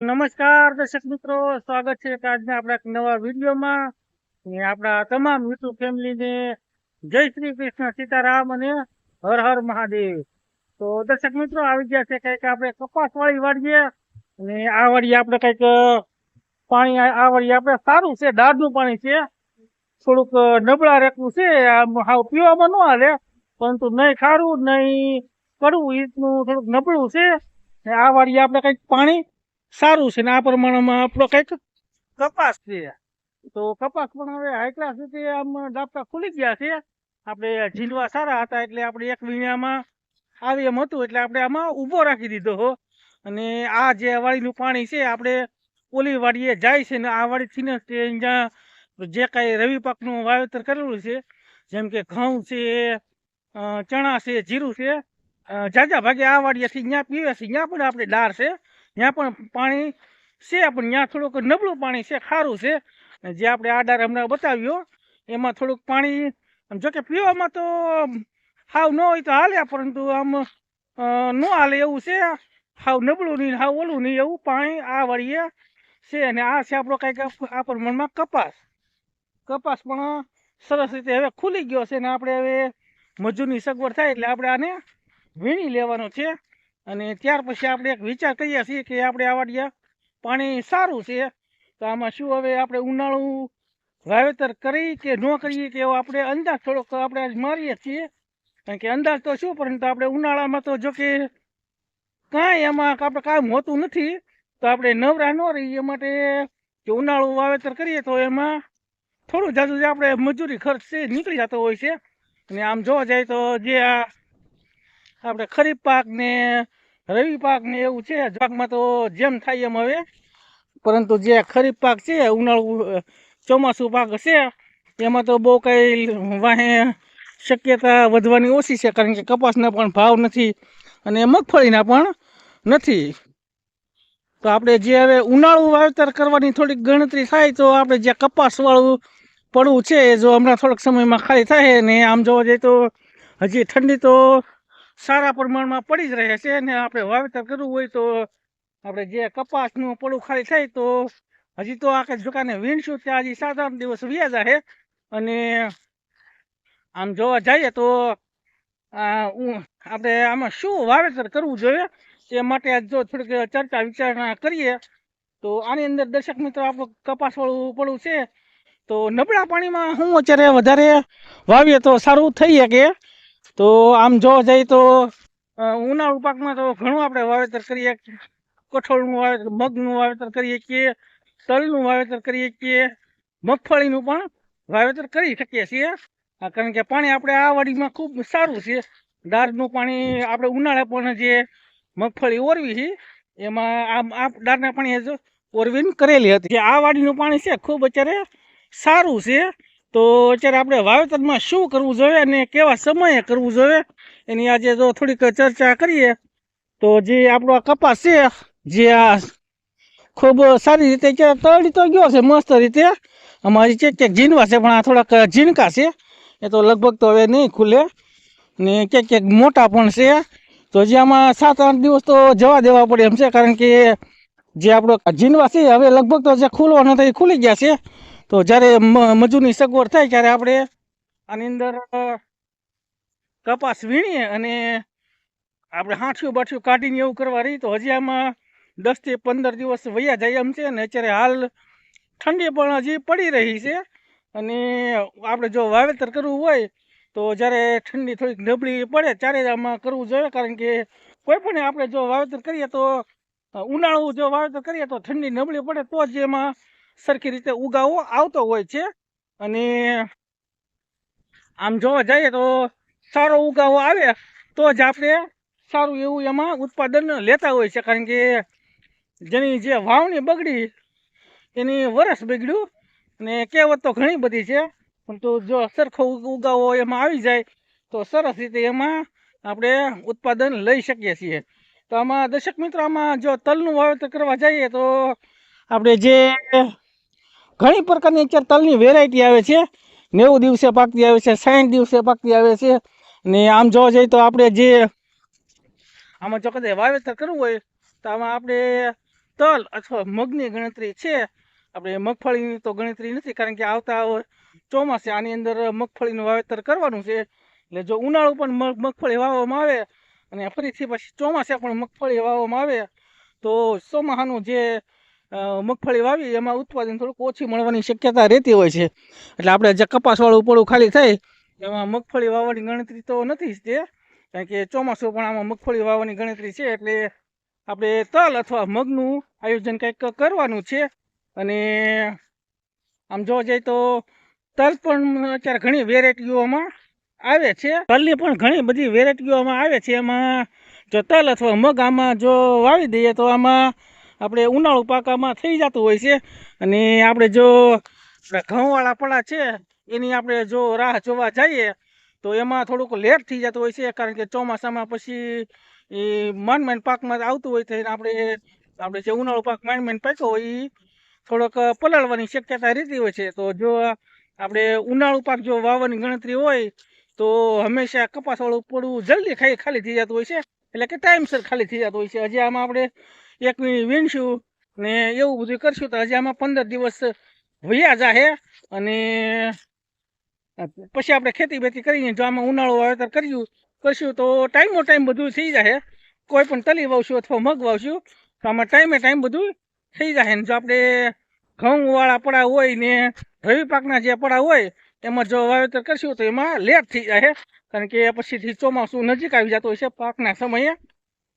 નમસ્કાર, દર્શક મિત્રો. સ્વાગત છે આજના આપણા નવા વિડીયોમાં. આપણા તમામ યુટ્યુબ ફેમિલીને જય શ્રી કૃષ્ણ, સીતારામ અને હર હર મહાદેવ. તો દર્શક મિત્રો, આવી ગયા છે કંઈક આપણે કપાસ વાળી વાડીએ. અને આ વાડીએ આપણે કંઈક પાણી, આ વાડીએ આપણે સારું છે, દાળનું પાણી છે. થોડુંક નબળા રેકવું છે હાવ પીવામાં ન હાલે, પરંતુ નહીં ખારું, નહીં કડવું એ થોડુંક નબળું છે. આ વાળી આપણે કંઈક પાણી સારું છે ને આ પ્રમાણમાં આપણો કંઈક કપાસ છે. તો કપાસ પણ હવે હાઈ ક્લાસ રીતે આમ ડાબકા ખુલી ગયા છે. આપણે ઝીંડવા સારા હતા એટલે આપણે એક વીણામાં આવી એમ હતું, એટલે આપણે આમાં ઊભો રાખી દીધો હો. અને આ જે વાડીનું પાણી છે, આપણે ઓલી વાડીએ જાય છે ને આ વાડીથી ને જ્યાં જે કાંઈ રવિ પાકનું વાવેતર કરેલું છે, જેમ કે ઘઉં છે ચણા છે, જીરું છે જાજા ભાગે આ વાડીએથી ત્યાં પીવે છે ત્યાં પણ આપણે ડાર છે. ત્યાં પણ પાણી છે, પણ ત્યાં થોડુંક નબળું પાણી છે, ખારું છે. અને જે આપણે આડાર હમણાં બતાવ્યો, એમાં થોડુંક પાણી આમ જો કે પીવામાં તો હાવ ન હોય તો હાલે, પરંતુ આમ ન હાલે એવું છે. હાવ નબળું નહીં, હાવ ઓલું નહીં એવું પાણી આ વળીએ છે, અને આ છે આપણો કંઈક આ પ્રમાણમાં કપાસ. કપાસ પણ સરસ રીતે હવે ખુલી ગયો છે ને આપણે હવે મજૂરની સગવડ થાય એટલે આપણે આને વીણી લેવાનો છે. અને ત્યાર પછી આપણે એક વિચાર કરીએ છીએ કે આપણે આવાડિયા પાણી સારું છે, તો આમાં શું હવે આપણે ઉનાળું વાવેતર કરી કે ન કરીએ કે આપણે અંદાજ થોડોક આપણે મારીએ છીએ? કારણ કે અંદાજ તો શું, પરંતુ આપણે ઉનાળામાં તો જો કે કાંઈ એમાં આપણે કામ હોતું નથી, તો આપણે નવરા ન રહીએ માટે જો ઉનાળું વાવેતર કરીએ તો એમાં થોડું જાજુ આપણે મજૂરી ખર્ચ છે, નીકળી જતો હોય છે. અને આમ જોવા જાય તો જે આ આપણે ખરીફ પાક ને રવિ પાક ને એવું છે પાકમાં તો જેમ થાય એમ હવે. પરંતુ જે ખરીફ પાક છે, ઉનાળુ ચોમાસું પાક છે એમાં તો બહુ કંઈ વાહે શક્યતા વધવાની ઓછી છે, કારણ કે કપાસના પણ ભાવ નથી અને મગફળીના પણ નથી. તો આપણે જે હવે ઉનાળુ વાવેતર કરવાની થોડીક ગણતરી થાય, તો આપણે જે કપાસવાળું પડવું છે જો હમણાં થોડાક સમયમાં ખાલી થાય ને આમ જોવા જઈએ તો હજી ઠંડી તો સારા પ્રમાણમાં પડી જ રહે છે અને આપણે વાવેતર કરવું હોય તો આપણે જે કપાસનું પડું ખાલી થાય તો હજી તો આખે દુકાને વીણશું, ત્યાં હજી સાત આઠ દિવસ વ્યા જાય અને આમ જોવા જઈએ તો આપણે આમાં શું વાવેતર કરવું જોઈએ તે માટે જો થોડીક ચર્ચા વિચારણા કરીએ. તો આની અંદર દર્શક મિત્રો, આપણું કપાસવાળું પડું છે, તો નબળા પાણીમાં હું અત્યારે વધારે વાવીએ તો સારું થઈ શકે તો આમ જોવા જઈએ તો ઉનાળુ પાકમાં તો ઘણું આપણે વાવેતર કરીએ કઠોળનું વાવેતર, મગનું વાવેતર કરીએ છીએ, તલનું વાવેતર કરીએ છીએ. મગફળીનું પણ વાવેતર કરી શકીએ છીએ. કારણ કે પાણી આપણે આ વાડીમાં ખૂબ સારું છે. દાળનું પાણી આપણે ઉનાળે પણ જે મગફળી ઓરવી છે, એમાં આમ આ દાળના પાણી ઓરવીને કરેલી હતી. આ વાડીનું પાણી છે, ખૂબ અત્યારે સારું છે. તો અત્યારે આપણે વાવેતરમાં શું કરવું જોઈએ અને કેવા સમયે કરવું જોઈએ, એની આજે જો થોડીક ચર્ચા કરીએ, તો જે આપણો આ કપાસ છે, જે આ ખૂબ સારી રીતે અત્યારે તળી તો ગયો છે, મસ્ત રીતે. અમારી છે ક્યાંક ઝીણવા છે, પણ આ થોડાક ઝીણકા છે, એ તો લગભગ તો હવે નહીં ખુલે. ને ક્યાંક ક્યાંક મોટા પણ છે. તો જે આમાં સાત આઠ દિવસ તો જવા દેવા પડે એમ છે, કારણ કે જે આપણો ઝીણવા છે હવે લગભગ તો જે ખુલવાનો હતા એ ખુલી ગયા છે. તો જ્યારે મજૂરની સગવડ થાય ત્યારે આપણે આની અંદર કપાસ વીણીએ અને આપણે હાંઠિયું બાઠિયું કાઢીને એવું કરવા રહી, તો હજી આમાં દસથી પંદર દિવસ વયા જાય એમ છે, અને અત્યારે હાલ ઠંડી પણ હજી પડી રહી છે. અને આપણે જો વાવેતર કરવું હોય, તો જ્યારે ઠંડી થોડીક નબળી પડે ત્યારે આમાં કરવું જોઈએ, કારણ કે કોઈ પણ આપણે જો વાવેતર કરીએ તો ઉનાળુ જો વાવેતર કરીએ તો ઠંડી નબળી પડે, તો જ એમાં સરખી રીતે ઉગાવો, આવતો હોય છે. અને આમ જોવા જઈએ તો સારો ઉગાવો આવે, તો જ આપણે સારું એવું એમાં ઉત્પાદન લેતા હોય છે. કારણ કે જેની જે વાવણી બગડી, એની વરસ બગડ્યું ને કહેવત તો ઘણી બધી છે પરંતુ જો સરખો ઉગાવો એમાં આવી જાય, તો સરસ રીતે એમાં આપણે ઉત્પાદન લઈ શકીએ છીએ. તો આમાં દર્શક મિત્રો, આમાં જો તલનું વાવેતર કરવા જઈએ તો આપણે જે ઘણી પ્રકારની અત્યારે તલની વેરાયટી આવે છે. નેવું દિવસે પાકતી આવે છે સાઠ દિવસે પાકતી આવે છે. ને આમ જોવા જઈએ તો આપણે જે આમાં ચોક્કસ વાવેતર કરવું હોય, તો આમાં આપણે તલ અથવા મગની ગણતરી છે. આપણે મગફળીની તો ગણતરી નથી, કારણ કે આવતા ચોમાસે આની અંદર મગફળીનું વાવેતર કરવાનું છે. એટલે જો ઉનાળો પણ મગ મગફળી વાવવામાં આવે, અને ફરીથી પછી ચોમાસે પણ મગફળી વાવવામાં આવે, તો ચોમાસાનું જે મગફળી વાવી, એમાં ઉત્પાદન થોડુંક ઓછી મળવાની શક્યતા રહેતી હોય છે. એટલે આપણે જે કપાસવાળું ઉપળું ખાલી થાય, એમાં મગફળી વાવવાની ગણતરી તો નથી જ તે, કારણ કે ચોમાસું પણ આમાં મગફળી વાવવાની ગણતરી છે, એટલે આપણે તલ અથવા મગનું આયોજન કંઈક કરવાનું છે. અને આમ જોવા જઈએ તો તલ પણ અત્યારે ઘણી વેરાયટીઓમાં આવે છે. તલની પણ ઘણી બધી વેરાયટીઓમાં આવે છે. એમાં જો તલ અથવા મગ આમાં જો વાવી દઈએ તો આમાં આપણે ઉનાળુ પાક આમાં થઈ જતું હોય છે. અને આપણે જો ઘઉંવાળા પડા છે, એની આપણે જો રાહ જોવા જઈએ, તો એમાં થોડુંક લેટ થઈ જતું હોય છે, કારણ કે ચોમાસામાં પછી એ માંડ માંડ પાકમાં આવતું હોય તો આપણે આપણે જે ઉનાળુ પાક મન માંડ પાક્યો હોય એ થોડોક પલળવાની શક્યતા રહેતી હોય છે. તો જો આપણે ઉનાળુ પાક જો વાવવાની ગણતરી હોય, તો હંમેશા કપાસવાળું પડવું જલ્દી ખાલી થઈ જતું હોય છે. એટલે કે ટાઈમસર ખાલી થઈ જતું હોય છે. હજી આમાં આપણે એક વીણશું ને એવું બધું કરશું. તો હજી આમાં પંદર દિવસ વયા જાહે અને પછી આપણે ખેતી બેતી કરીને જો આમાં ઉનાળો વાવેતર કર્યું, કરશું તો ટાઈમો ટાઈમ બધું થઈ જાય કોઈ પણ તલી વાવશું અથવા મગ વાવશું, તો આમાં ટાઈમે ટાઈમ બધું થઈ જાય જો આપણે ઘઉંવાળા પડા હોય ને રવિ પાકના જે પડા હોય, એમાં જો વાવેતર કરશું તો એમાં લેટ થઈ જાય કારણ કે પછીથી ચોમાસું નજીક આવી જતું હોય છે પાકના સમયે.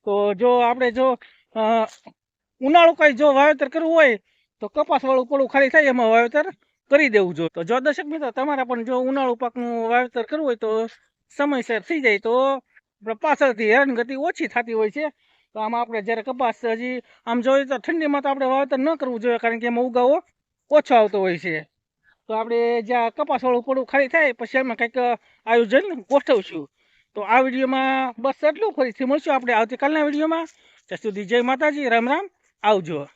તો જો આપણે જો ઉનાળુ કંઈ જો વાવેતર કરવું હોય, તો કપાસવાળું પડું ખાલી થાય, એમાં વાવેતર કરી દેવું જોઈએ. તો જો દર્શક મિત્રો, તમારે પણ જો ઉનાળુ પાકનું વાવેતર કરવું હોય, તો સમયસર થઈ જાય, તો પાછળથી હેરાનગતિ ઓછી થતી હોય છે. તો આમાં આપણે જ્યારે કપાસ હજી આમ જોઈએ, તો ઠંડીમાં તો આપણે વાવેતર ન કરવું જોઈએ, કારણ કે એમાં ઉગાવો ઓછો આવતો હોય છે. તો આપણે જ્યાં કપાસવાળું પડું ખાલી થાય, પછી એમાં કંઈક આયોજન ગોઠવશું. તો આ વિડીયોમાં બસ એટલું ફરીથી મળશું આપણે આવતીકાલના વિડીયોમાં. ત્યાં સુધી જય માતાજી રામ રામ. આવજો.